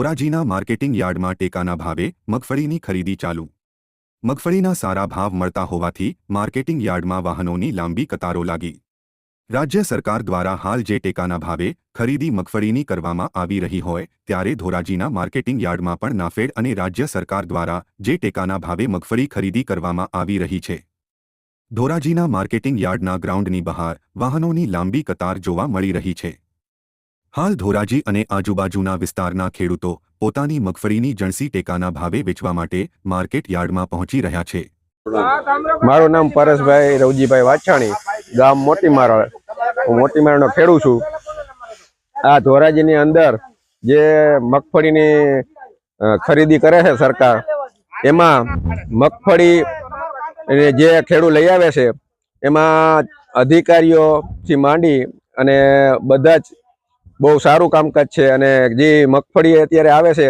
ધોરાજીના marketing યાર્ડમાં ટેકાના ભાવે મગફળીની ખરીદી ચાલુ. મગફળીના સારા ભાવ મળતા હોવાથી માર્કેટિંગ યાર્ડમાં વાહનોની લાંબી કતારો લાગી. રાજ્ય સરકાર દ્વારા હાલ જે ટેકાના ભાવે ખરીદી મગફળીની કરવામાં આવી રહી હોય ત્યારે ધોરાજીના માર્કેટિંગ યાર્ડમાં પણ નાફેડ અને રાજ્ય સરકાર દ્વારા જે ટેકાના ભાવે મગફળી ખરીદી કરવામાં આવી રહી છે. ધોરાજીના માર્કેટિંગ યાર્ડના ગ્રાઉન્ડની બહાર વાહનોની લાંબી કતાર જોવા મળી રહી છે. હાલ ધોરાજી અને આજુબાજુના વિસ્તારના ખેડૂતો પોતાની મગફળીની જણસી ટેકાના ભાવે વેચવા માટે માર્કેટ યાર્ડમાં પહોંચી રહ્યા છે. મારું નામ પરેશભાઈ રવજીભાઈ વાછાણી, ગામ મોટી મારળ હું મોટી મારળનો ખેડૂત છું. આ ધોરાજીની અંદર જે મગફળીની ખરીદી કરે છે સરકાર, એમાં મગફળી જે ખેડૂત લઈ આવે છે, એમાં અધિકારીઓથી માંડી અને બધા જ બહુ સારું કામકાજ છે અને જે મગફળી અત્યારે આવે છે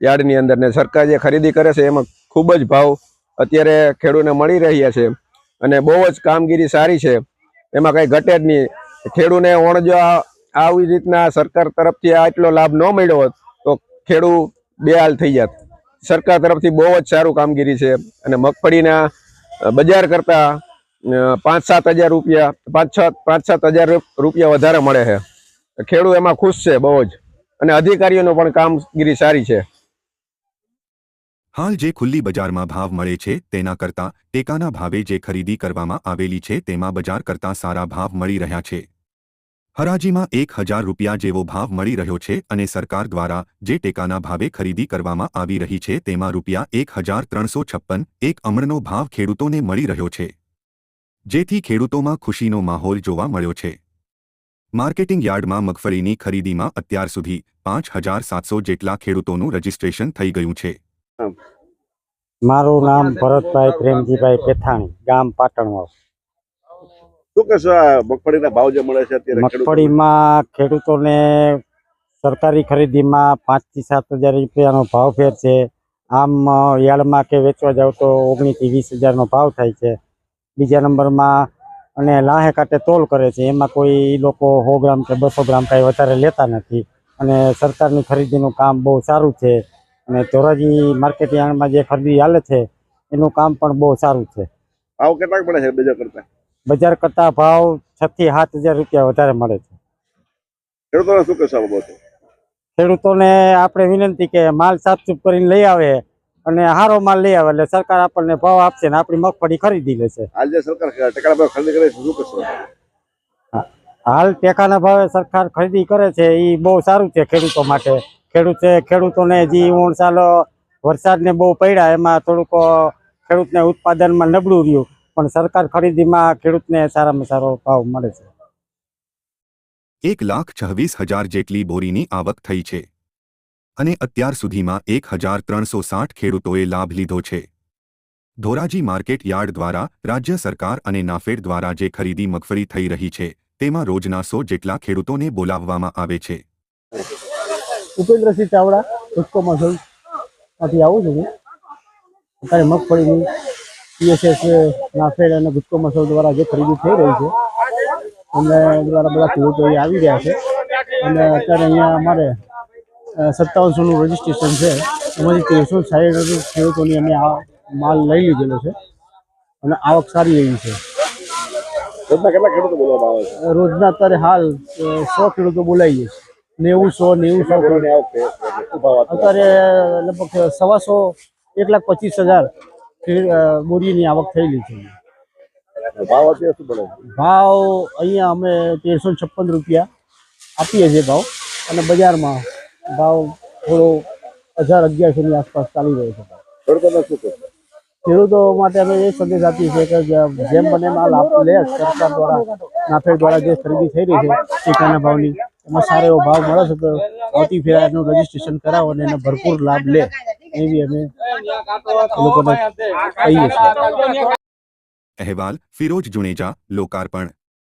યાર્ડની અંદર ને સરકાર જે ખરીદી કરે છે એમાં ખૂબ જ ભાવ અત્યારે ખેડૂતને મળી રહ્યા છે અને બહુ જ કામગીરી સારી છે. એમાં કંઈ ઘટે જ નહીં. ખેડૂને ઓણજો આવી રીતના સરકાર તરફથી આટલો લાભ ન મળ્યો હોત તો ખેડૂત બેહાલ થઈ જાત. સરકાર તરફથી બહુ જ સારું કામગીરી છે અને મગફળીના બજાર કરતાં પાંચ સાત હજાર રૂપિયા પાંચ છ પાંચ સાત હજાર રૂપિયા વધારે મળે છે. ખેડૂત એમાં ખુશ છે બહુ જ. અને અધિકારીઓનો પણ કામગીરી સારી છે. હાલ જે ખુલ્લી બજારમાં ભાવ મળે છે, તેના કરતાં ટેકાના ભાવે જે ખરીદી કરવામાં આવેલી છે, તેમાં બજાર કરતાં સારા ભાવ મળી રહ્યા છે. હરાજીમાં એક હજાર રૂપિયા જેવો ભાવ મળી રહ્યો છે અને સરકાર દ્વારા જે ટેકાના ભાવે ખરીદી કરવામાં આવી રહી છે, તેમાં રૂપિયા એક હજાર ત્રણસો છપ્પન, એક અમણનો ભાવ ખેડૂતોને મળી રહ્યો છે. જેથી ખેડૂતોમાં ખુશીનો માહોલ જોવા મળ્યો છે. માર્કેટિંગ યાર્ડમાં મગફળીની ખરીદીમાં અત્યાર સુધી પાંચ હજાર સાતસો જેટલા ખેડૂતોનું રજીસ્ટ્રેશન થઈ ગયું છે. મારું નામ ભરતભાઈ પ્રેમજીભાઈ પેથાણી ગામ પાટણવાવ. શું કહેશો મગફળીના ભાવ જે મળે છે અત્યારે મગફળીમાં ખેડૂતોને સરકારી ખરીદીમાં પાંચથી સાત હજાર રૂપિયાનો ભાવ ફેર છે. આમ યાર્ડમાં કે વેચવા જાવ તો ઓગણીસથી વીસ હજારનો ભાવ થાય છે. બીજા નંબરમાં અને લાહે કાંટે તોલ કરે છે. એમાં કોઈ લોકો સો ગ્રામ કે બસો ગ્રામ કાંઈ વધારે લેતા નથી. અને સરકારની ખરીદીનું કામ બહુ સારું છે. અને ધોરાજી માર્કેટ યાર્ડમાં જે ખરીદી હાલે છે એનું કામ પણ બહુ સારું છે. ભાવ કેટલા પડે છે બજાર કરતા? બજાર કરતા ભાવ છ થી સાત હજાર રૂપિયા વધારે મળે છે. ખેડૂતોને શું કહેશો ખેડૂતોને આપણે વિનંતી કે માલ સાફસૂફ કરીને લઈ આવે. અને સારો માલ લઈ આવે એટલે સરકાર આપણને ભાવ આપશે ને આપણી મગફળી ખરીદી લેશે. આજે સરકાર ટેકાના ભાવ ખરીદી કરે શું કહેશો હાલ ટેકાના ભાવે સરકાર ખરીદી કરે છે એ બહુ સારું છે ખેડૂતો માટે. ખેડૂતે ખેડૂતોને જે ઓણ સાલ વરસાદને બહુ પડ્યા એમાં થોડુંક ખેડૂતને ઉત્પાદનમાં નબળું રહ્યું. પણ સરકાર ખરીદીમાં ખેડૂતને સારામાં સારો ભાવ મળે છે. એક લાખ છવ્વીસ હજાર જેટલી બોરીની આવક થઈ છે. અને અત્યાર સુધીમાં એક હજાર ત્રણસો સાઠ ખેડૂતોએ લાભ લીધો છે. ધોરાજી માર્કેટ યાર્ડ દ્વારા રાજ્ય સરકાર અને નાફેડ દ્વારા જે ખરીદી મગફળી થઈ રહી છે, તેમાં રોજના સો જેટલા ખેડૂતોને બોલાવવામાં આવે છે. ઉપેન્દ્રસિંહ ચાવડા ઉત્કો મસલમાંથી આવું છું હું. અત્યારે મગફળીની પીએસએસ નાફેડ અને ગુસ્કો મસલ દ્વારા જે ખરીદી થઈ રહી છે અને દ્વારા બધા ખેડૂતો આવી રહ્યા છે. અને અત્યારે અહીંયા અમારે સત્તાવનસોનું રજીસ્ટ્રેશન છે. એમાંથી તેરસો સાહીઠ ખેડૂતોની અમે આ માલ લઈ લીધેલો છે અને આવક સારી એવી છે. રોજના અત્યારે હાલ સો ખેડૂતો બોલાવીએ છીએ નેવું સો નેવું સો? અત્યારે લગભગ સવાસો એક લાખ પચીસ હજાર બોરીની આવક થયેલી છે. ભાવ ભાવ અહીંયા અમે તેરસો છપ્પન રૂપિયા આપીએ છીએ ભાવ અને બજારમાં ભાવ થોડો હજાર અગિયારસોની આસપાસ ચાલી રહ્યો છે. ખેડૂતોને શું કહેશો? ખેડૂતો માટે અમે એ સંદેશ આપીએ છીએ કે જેમ બને માલ આપ લે. સરકાર દ્વારા નાફેડ દ્વારા જે ખરીદી થઈ રહી છે ટેકાના ભાવની એમાં સારો એવો ભાવ મળે છે તો આવતી ફેરાનું રજીસ્ટ્રેશન કરાવો અને એનો ભરપૂર લાભ લે. એવી અમે લોકોને કહીએ છીએ. અહેવાલ ફિરોજ જુનેજા લોકાર્પણ.